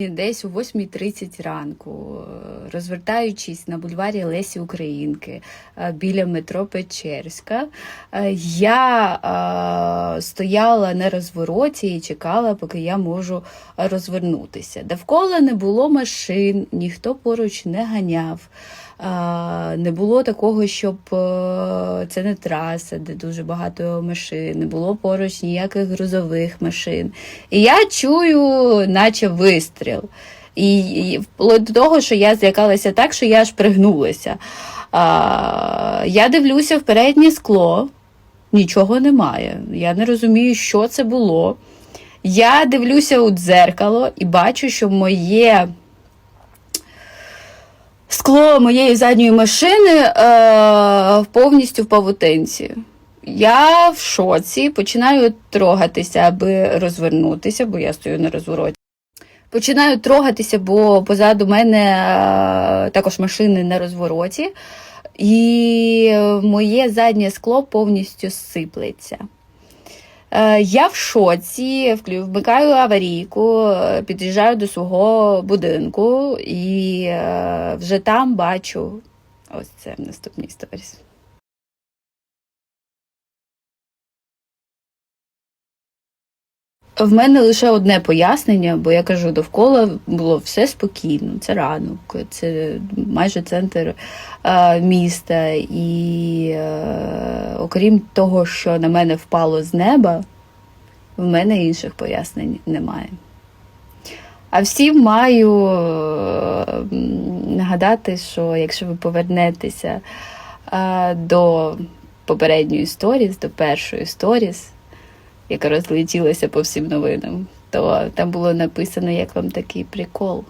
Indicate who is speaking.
Speaker 1: Десь о 8.30 ранку, е, розвертаючись на бульварі Лесі Українки е, біля метро Печерська, е, я стояла на розвороті і чекала, поки я можу розвернутися. Довкола не було машин, ніхто поруч не ганяв. Не було такого, щоб е, це не траса, де дуже багато машин, не було поруч ніяких грузових машин. І я чую, наче вистріл. І вплоть до того, що я злякалася так, що я аж пригнулася. А, я дивлюся в переднє скло, нічого немає. Я не розумію, що це було. Я дивлюся у дзеркало і бачу, що моє скло моєї задньої машини е, повністю в павутинці. Я в шоці, починаю трогатися, аби розвернутися, бо я стою на розвороті. Починаю трогатися, бо позаду мене е, також машини на розвороті, і моє заднє скло повністю сиплеться. Е, Я в шоці, вмикаю аварійку, під'їжджаю до свого будинку і е, вже там бачу ось це наступний сторіс. В мене лише одне пояснення, бо я кажу, довкола було все спокійно. Це ранок, це майже центр е, міста. І е, окрім того, що на мене впало з неба, в мене інших пояснень немає. А всім маю е, нагадати, що якщо ви повернетеся е, до попередньої сторіс, до першої сторіс, яка розлетілася по всім новинам, то там було написано, як вам такий прикол.